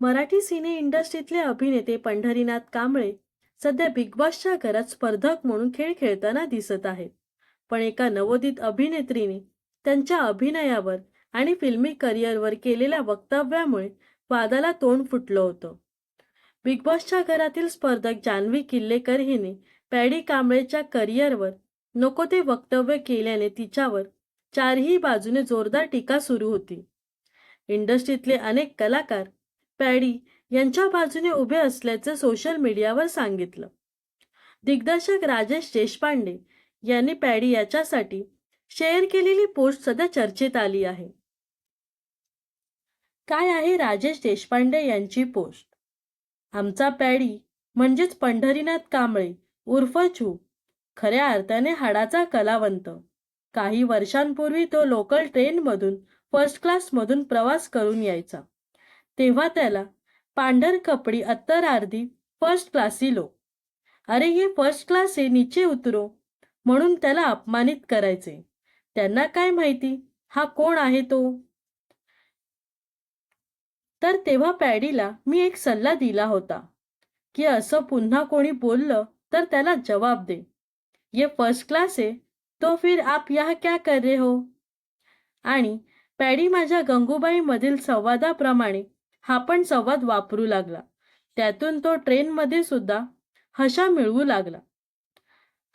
मराठी सिने इंडस्ट्रीतले अभिनेते पंढरीनाथ कांबळे सध्या बिग बॉसच्या घरात स्पर्धक म्हणून खेळ खेळताना दिसत आहेत. पण एका नवोदित अभिनेत्रीने त्यांच्या अभिनयावर आणि फिल्मी करिअरवर केलेल्या वक्तव्यामुळे वादाला तोंड फुटलं होतं. बिग बॉसच्या घरातील स्पर्धक जान्हवी किल्लेकर हिने पॅडी कांबळेच्या करिअरवर नको ते वक्तव्य केल्याने तिच्यावर चारही बाजूने जोरदार टीका सुरू होती. इंडस्ट्रीतले अनेक कलाकार पॅडी यांच्या बाजूने उभे असल्याचे सोशल मीडियावर सांगितलं. दिग्दर्शक राजेश देशपांडे यांनी पॅडी याच्यासाठी शेअर केलेली पोस्ट सध्या चर्चेत आली आहे. काय आहे राजेश देशपांडे यांची पोस्ट आमचा पॅडी म्हणजेच पंढरीनाथ कांबळे उर्फ छू खऱ्या अर्थाने हाडाचा कलावंत. काही वर्षांपूर्वी तो लोकल ट्रेनमधून फर्स्ट क्लासमधून प्रवास करून यायचा. तेव्हा त्याला पांढर कपडी अत्तर आरदी फर्स्ट क्लास इलो अरे हे फर्स्ट क्लास आहे नीचे उतरो म्हणून त्याला अपमानित करायचे. त्यांना काय माहिती? हा कोण आहे तो? तर तेव्हा पॅडीला मी एक सल्ला दिला होता की असं पुन्हा कोणी बोललं तर त्याला जवाब दे. ये फर्स्ट क्लास आहे तो फिर आप या क्या कर रहे हो? आणि पॅडी माझ्या गंगूबाईमधील संवादाप्रमाणे हा पण संवाद वापरू लागला. त्यातून तो ट्रेनमध्ये सुद्धा हशा मिळवू लागला.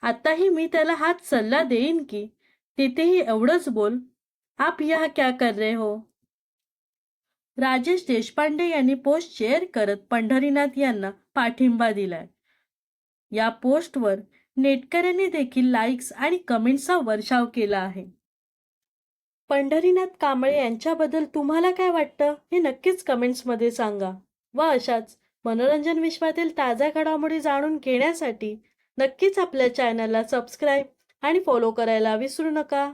आताही मी त्याला हाच सल्ला देईन की तिथेही एवढंच बोल. आप यह क्या कर रहे हो? राजेश देशपांडे यांनी पोस्ट शेअर करत पंढरीनाथ यांना पाठिंबा दिलाय. या पोस्टवर नेटकऱ्यांनी देखील लाईक्स आणि कमेंट्सचा वर्षाव केला आहे. पंढरीनाथ कांबळे यांच्याबद्दल तुम्हाला काय वाटतं? हे नक्कीच कमेंट्समध्ये सांगा. व अशाच मनोरंजन विश्वातील ताज्या घडामोडी जाणून घेण्यासाठी नक्कीच आपल्या चॅनलला सबस्क्राईब आणि फॉलो करायला विसरू नका.